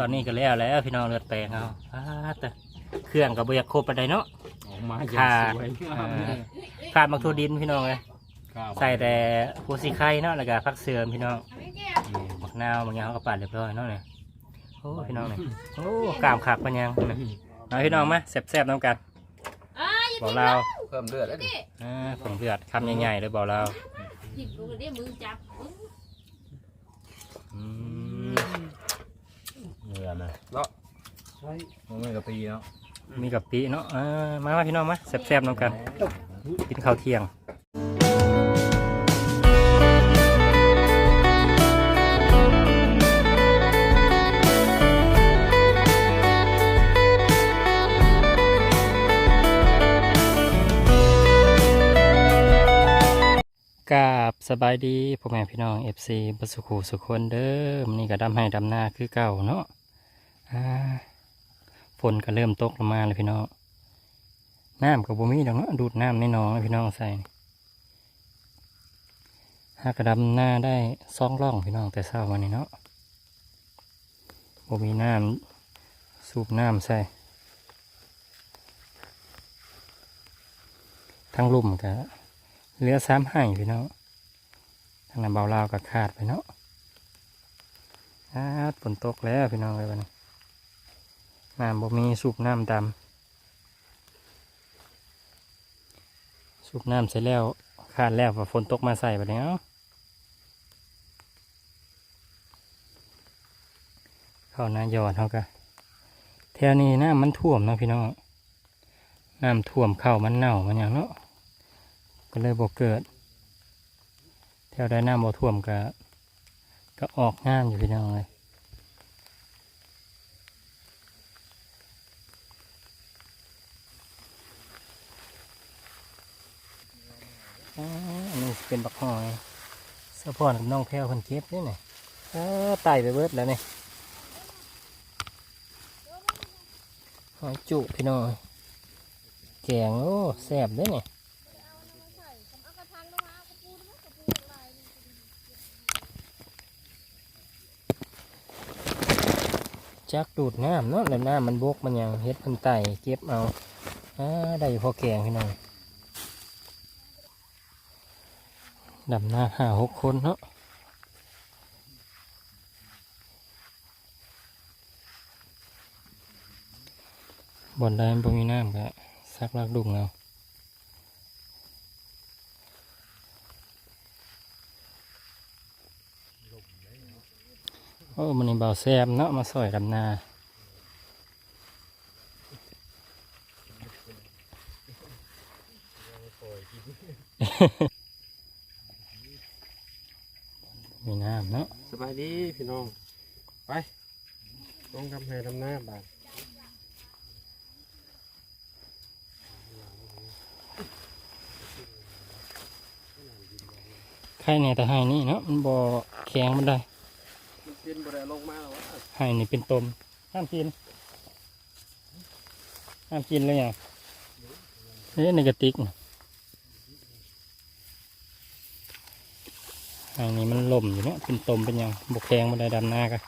ตอนนี้ก็แล้วแล้วพี่น้องเลือดแปลงเอาอ่าแต่เครื่องกับบอยากครบปานใดเนาะ ออกมาอขาย่างดสวยงามอ่าเลยขาดมักทูดินพี่น้องเลยครับใส่แต่หัวสีไข่เนาะแล้วก็ผักเสื่อมพี่น้องอืมบักนาวบางอย่างเขาก็ปาดเรียบร้อยเนาะเนี่ยโอ้พี่น้องเนี่ยโอ้กามขักปัญญังนะเอาพี่น้องมาแซ่บๆน้ำกันบอกเราวเพิ่มเลือดแล้วอ่าผงเดือดคำใหญ่ๆเลยบอกเราวหยิบลงเลยเดี๋ยวมือจับอึ้งอืม เนื้อนะเนาะใช่มันไม่กะปีเนาะมีกับปีเนาะอ่ามามาพี่น้องมาแซ่บๆน้ำกัน กินข้าวเที่ยงกราบสบายดีพ่อแม่พี่น้อง FC บัสสุขูสุขคนเด้อมอนี่ก็ดำให้ดำหน้าคือเก่าเนาะอ่า ฝนก็เริ่มตกลงมาเลยพี่น้อง น้ำกับบุมีดอกเนาะดูดน้ำในหนองพี่น้องใส่หากระดำหน้าได้ซองร่องพี่น้องแต่เศร้าวันนี้เนาะบุมีน้ำสูบน้ำใส่ทั้งลุ่มกับเหลือสามห้พี่น้องทางนั้นเบาลาวก็ขาดไปเนาะฝนตกแล้วพี่น้องเลยวันนี้ น้ำบ่มีสูบน้ำดำสูบน้ำเสร็จแล้วขาดแล้วฝนตกมาใส่ไปแล้วเข้าหน้ายอดเขาก็แถวนี้น้ำมันท่วมเนาะพี่น้องน้ำท่วมเข้ามันเน่ามันอย่างเนาะก็เลยบ่เกิด แถวได้น้ำบ่ท่วมก็ก็ออกงามอยู่พี่น้องเลย อันนี้เป็นบักหอยสะพอนกับน้องแพรวคนเก็บนี่ไงอ้าไต่ไปเบิดแล้วนี่หอยจุพี่น้องแกงโอ้แซ่บด้เนี่จักดูดน้ำเนาะแล้วน้ำมันบกมันยังเฮ็ดมันไต่เก็บเอาอได้อยู่พอแกงพี่น้อง ดำหน้าห้าหกคนเนาะบอนใดมันบ่มีน้ำก็ซักลากดุงเอาโอ้มันนี่เบาแซมเนาะมาสอยดำนา มีน้ำเนาะสบายดีพี่น้อง ไปต้องทำให้ทำหน้าบาดไข่ในแต่ไห้นี่เนาะมันบ่แข็งมันได้มันกินบ่ได้ลงมาแล้ววะไห้นี่เป็นตมห้ามกินห้ามกินเลยอะนี่ในกระติกน่ะ ไห้นี่มันล่มอยู่เนาะเป็นตมเป็นยังบกแข็งมันได้ดำหน้ากัน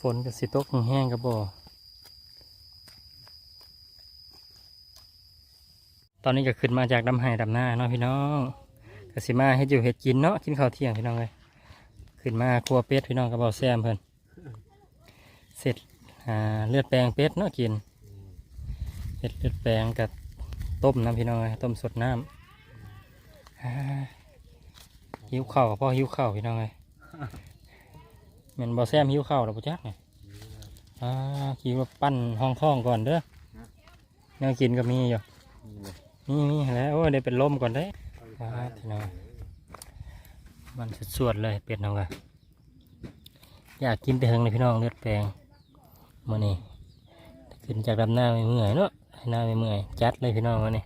ฝนกับสิตกแห้งกับบ่ตอนนี้ก็ขึ้นมาจากดำไห้ดำหน้าเนาะพี่น้องกสิมาเฮ็ดอยู่เฮ็ดกินเนาะกินข้าวเที่ยงพี่น้องเลยขึ้นมาครัวเป็ดพี่น้องกับเบาแซมเพิ่นเสร็จอ่าเลือดแปลงเป็ดเนาะกินเห็ดเลือดแปลงกับต้มน้ำพี่น้องเลยต้มสดน้ำ หิวข้าวกับพ่อหิวข้าวพี่น้องเลยเหมือนเบาแซมหิวข้าวแล้วปุ๊จักเนี่ยอ่ากินว่าปั้นห้องท้องก่อนเด้อแนวกินก็มีอยู่นี่นี่แล้วโอ้ยได้เป็นลมก่อนได้อ่าพี่น้องมันสวดๆเลยเป็ดน้องอะอยากกินแต่เฮงเลยพี่น้องเลือดแปลงมื่อนี้ขึ้นจากดำหน้าไม่เมื่อยเนาะให้หน้าไม่เมื่อยจัดเลยพี่น้องมื่อนี้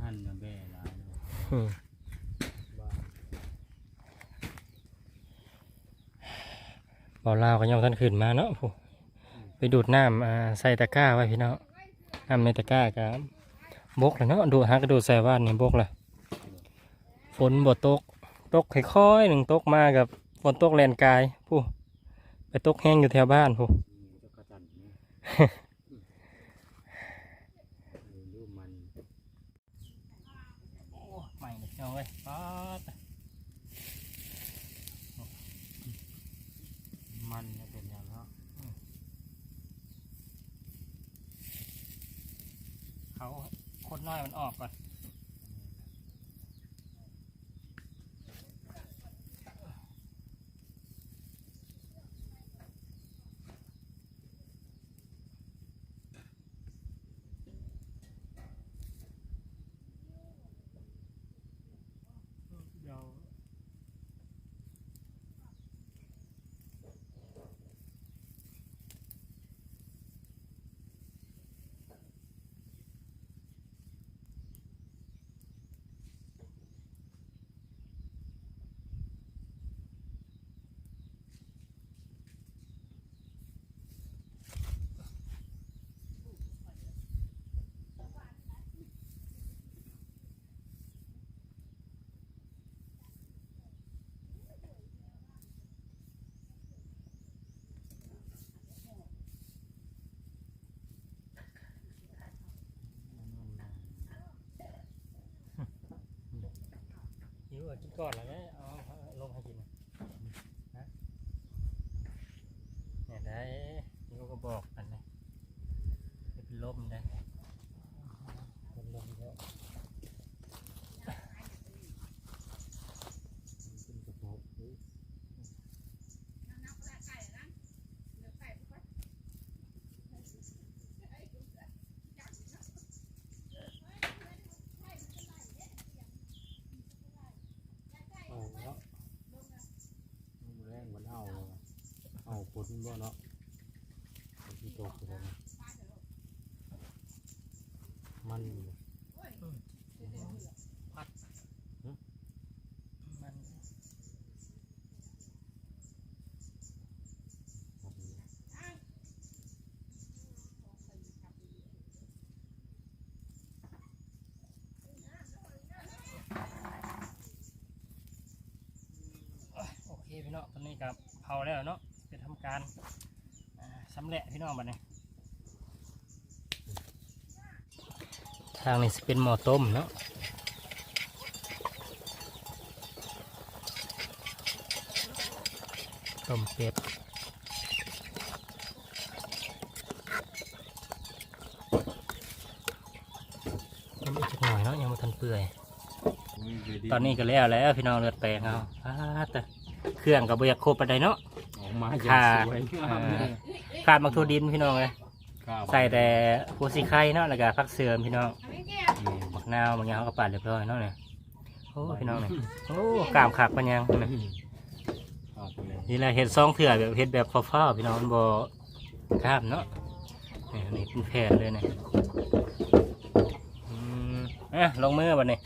หั่นน่ะแบ่หลาย เนาะอืมเบาลาวก็ยังท่านขึ้นมาเนาะผู้ไปดูดน้ำอ่าใส่ตะกร้าไว้พี่น้องน้ำในตะกร้ากับบกเลยเนาะดูดหากระดูดใส่ว่านนี่บกเลยฝนบ่ตกตกค่อยๆหนึ่งตกมากับฝนตกแลนกายผู้ไปตกแห้งอยู่แถวบ้านผู้ จะกระจันนี่ดูมัน โอ้ใหม่เลยเอาไว้ป๊าด มันจะเป็นอย่างเนาะเขาคนน้อยมันออกก่อน วอะกินก่อนแล้วเนี่ยเอาลงให้กินนะฮะเนี่ยได้หิวก็บอกกันนะจะเป็นลมได้เป็นลมเยอะ ขึ้นกระโปงเฮ้ย เอาแล้ว มันแรงมันเอาเลยว่ะเอาฝ นบ่เนาะที่ตกเลยนะมันพัดมันโอเคพี่เน้องตอนนี้กับเผาแล้วเนาะ การอ่าสำเร็จพี่น้องบัดนี้ทางนี้จะเป็นหม้อต้มเนาะต้มเป็ดต้มอีกสักหน่อยเนาะยังไม่ทันเปื่อย ตอนนี้ก็แล้วแล้วพี่น้องเลือดแปลงเอาอ้าแต่เครื่องกับบอยากครบปานใดเนาะ ออกมาขาดสวยงามอ่าเลยขาดมักทั่วดินพี่น้องเลยกล้าบอกใส่แต่ปูสีไข่เนาะแล้วก็ผักเสริมพี่น้องเอาไม่แก้วอืมบักนาวบางอย่างเขาก็ปาดเรียบร้อยเนาะเนี่ยโอ้พี่น้องเนี่ยโอ้กล้ามขักปัญญังเนี่ยเอาไปเลยนี่แหละเห็ดซองเถื่อแบบเห็ดแบบฟ้าวๆพี่น้องมันบ่กล้ามเนาะนี่อันนี่เป็นแผ่นเลยเนี่ยอืมอะลงมือบัดนี้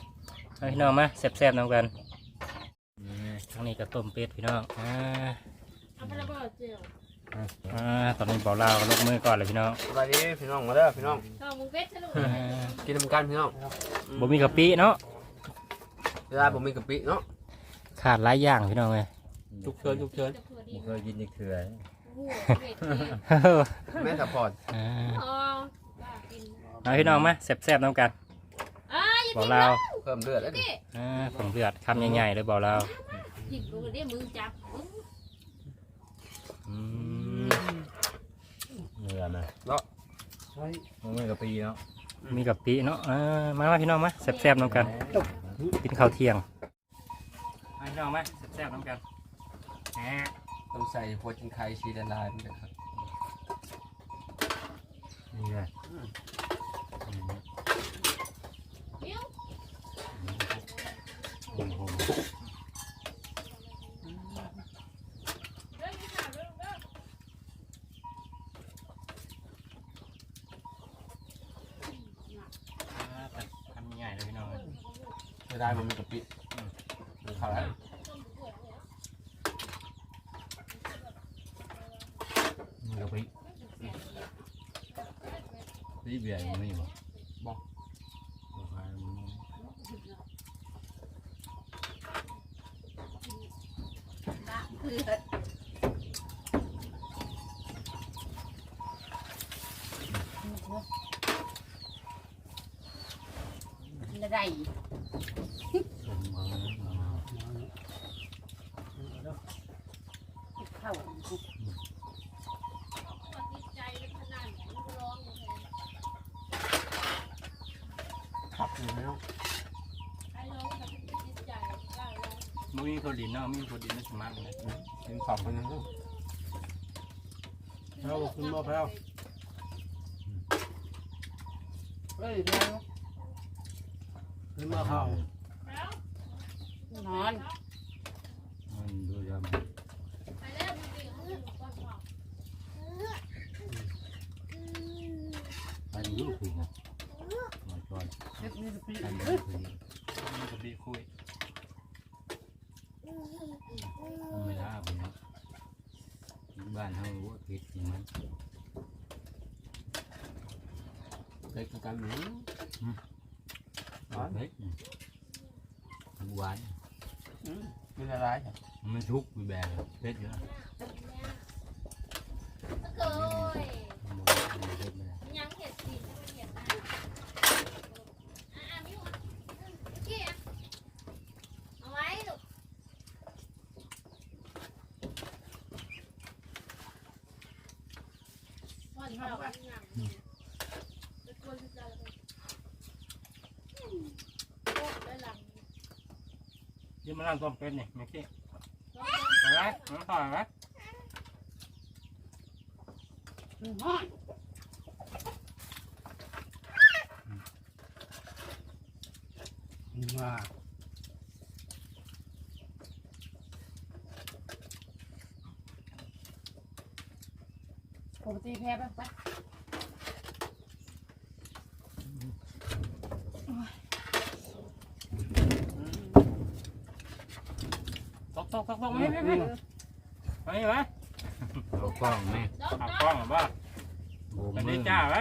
เอาพี่น้องมาแซ่บๆนำกัน นี่ไงทั้งนี้ก็ต้มเป็ดพี่น้องอ่า เอาไประเบิดเจียวอ่าตอนนี้เบาลาวลงมือก่อนเลยพี่น้องสบายดีพี่น้องมาเด้อพี่น้องข้าวมึงเป็ดทะลุอ่ากินน้ำกันพี่น้องบ่มีกะปิเนาะเวลาผมมีกะปิเนาะขาดหลายอย่างพี่น้องเลยจุกเชิญจุกเชิญจะเผื่อดีบ่เคยกินอีกเถื่อหัวเป็ดเนี่ยแม่สะพอดอ่าอ๋อบ้ากินเอาพี่น้องมาแซ่บๆนำกันอ่าอย่าเบากินลาวเพิ่มเลือดแล้วดิดิอ่าผงเลือดคำใหญ่ๆเลยเบาลาวหยิบลงกระเด้มือจับมึง อืมเนื้อนะใช่มันไม่กระปีเนาะมีกะปิเนาะอ่ามามาพี่น้องมาแซ่บๆนำกันกินข้าวเที่ยงมาพี่น้องมาแซ่บๆนำกันอ่าต้องใส่หัวจิงไข่ชีละลายมันเลยครับ ได้มันมีกะปิมันเข้าแล้วกะปินี่เบียร์มันไม่บอกบอกบครมันเลือดอะไร เข้าขับอยู่แล้วมุ้ยคนดินเนาะมีคนดินไม่สมัครเลยกินขับกันยังไงแพ้วขึ้นมาแพ้วเอ้ยแม่ ขึ้นมาเข้านอนมันดูยำอันนี้คือนะมันก่อนเด็กนี่จะปีอันนี้คือมีกับดีคุยไม่ได้ผมนะบ้านเขาว่าผิดอย่างนั้นเด็กกันหนูเล็ก หวานมีอะไรใช่มันทุกข์มีแบบเผ็ดเยอะ โอ้ย มันเผ็ดไม่ได้ ยังเห็ดสิไม่เห็ดนะอะมิวกี้อะเอาไว้ลูก พ่อที่ เอา เขา ไว้ ว่า ยังไปกวนจะเลยโอ้ได้หลัง ยี่มานั่งต้มเป็ดนี่ไม่คิดน้องอะไรน้องต่อยไหมนอนมาปกติแพ้ป่ะปะ ต กตกตกตกไม่ไม่ไม่ไม่ไหมเรากล้องไหมน้องเอาน้กล้องหรือเปล่าโบอันมืนี้อจ้าไหม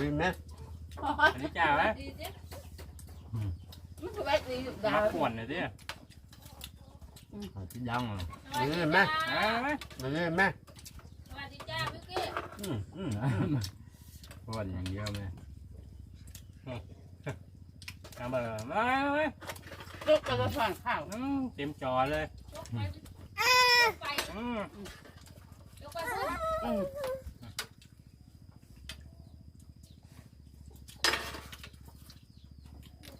มีไหมอันนี้จ้าไหมดีสิมันจะไว้ดีอยู่ดามาวขวนหน่อยดิที่ดังอะสวัสดีจ้าเอาไหมมีไหมสวัสดีจ้ามิวกี้อืมอืมก้อนอย่างเดียวไหมเอาเบอร์มาไหม ลูกกระฝังข้าวอืมเต็มจอเลยยกไปยกไปอืมยกไปพุ่นอืม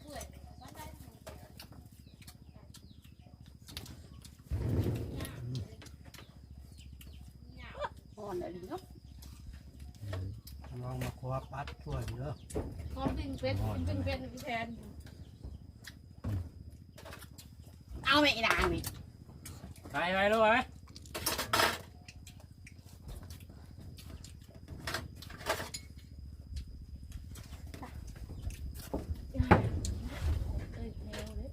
ช่วยมันได้อ่อนอะไรเนาะลองมาคว้าปัดช่วยเด้อพร้อมปิ้งเป็ดปิ้งเป็ดพี่แทนเอา ไม่ได้ไม่ไปไปรู้ไหม เอ้ยแถวเลย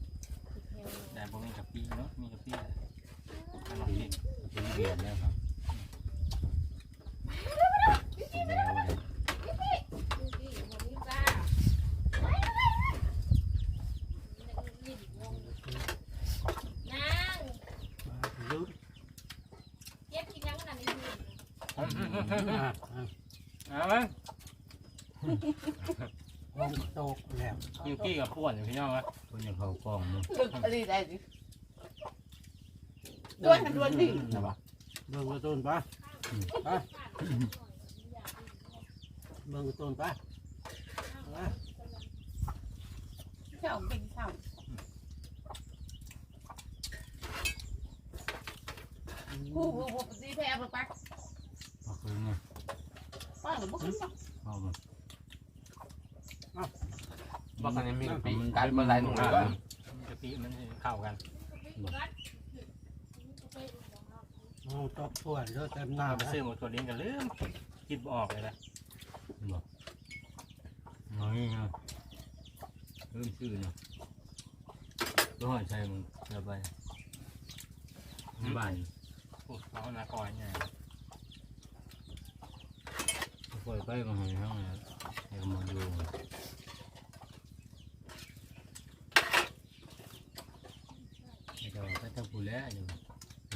แถว แต่ผมมีกะปิเนาะมีกะปิขนมจีน ถึงเดือนแล้วครับแล้วเลย ดูดิผมมีปลานั่ง ยืด เก็บกินยังขนาดนี้อยู่ เอาไหมลงโตกแล้วยูกี้กับป้วนอยู่พี่น้องวะคนยังเขากล้องมั้งลึกอะไรได้ดิด้วยมันด้วยดินะปะเบิ่งกระตุ้นปะไปเบิ่งกระตุ้นปะเช่าเป็นเช่าผู้ผู้ผู้ตีแพ้ไปไปเอาคืนไงป้า หรือบ่ขึ้นมาเข้ามาบอกกันยังมีปิมันการเมื่อไรหนูกัก็กะปิมันเข้ากันเอาตอกช่วยเด้อเต็มหน้าไปซื้อหมดตัวลิ้นกันลืมคิดบ่ออกเลยนะบอกน้อยนะเริ่มชื่อนะก็ใช่มึงจะไปบ้านโอ้เขาหน้าคอยเนี่ย ปล่อยไปมาให้ห้องเลยให้มันดูให้เราไปทั้งผแล้วอยู่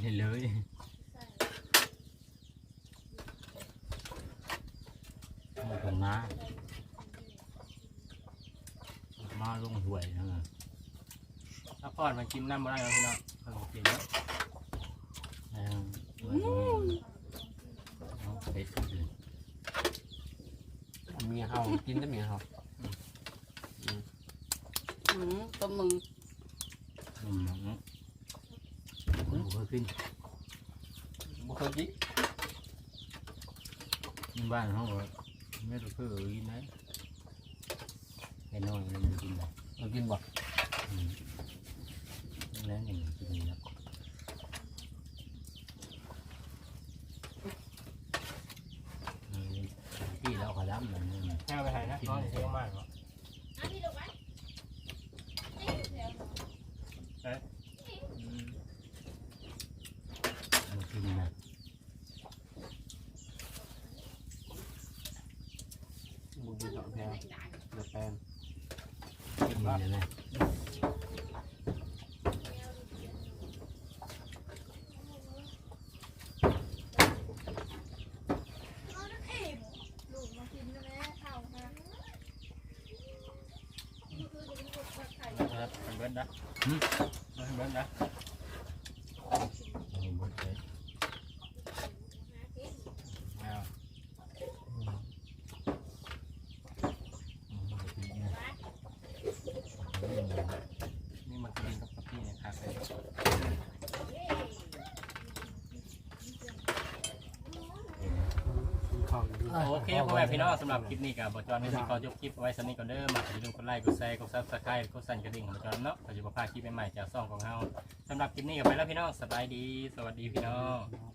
เห็นเลยมาถึงมามาลงหวยนะถ้าพอดมันกินน้ำบ่ได้แล้วพี่น้องเขาบอกกินแล้ว เออหวยเอาเป็ดกันเลย เมียเฮา กินได้เมียเฮาอืมตัวมึงอืมเนาะมันบ่เคยขึ้นบ่เคยกินในบ้านเขาบอกไม่รู้คือกินไหมไอ้น้อยมันกินได้เรากินบ่อืมแล้วอย่างนี้กินแล้วเออที่เราขอรับมันนี่ แค่ไปไหนนะน้องเที่ยวมากเหรอ เอาพี่ลูกไว้นี่อยู่แถว อืมมันกินนะ บ่ กินดอกแพงเดือดแปลน กินเลยนะ เอาน้ำเอ็มลูกมากินแล้วแม่เท่านะนี่คือจะเป็นคนทอดไข่ ครับเป็นเบิร์ดนะเป็นเบิร์ดนะ เอาหมดเลย เอา อืมกินนะอืม นี่มันกินกับกับพี่เนี่ยครับเลย กินข้าวดี โอเคพ่อแม่พี่น้องสำหรับคลิปนี้กับบอจอนมิวสิขอยกคลิปไว้สำนิทก่อนเด้อมาอย่าลืมกดไลค์กดแชร์กดซับสไครต์กดสั่นกระดิ่งของบอจอนเนาะอาจจะมาพาคลิปใหม่ๆจากซ่องของเราสำหรับคลิปนี้ก็ไปแล้วพี่น้องสบายดี สวัสดีพี่น้อง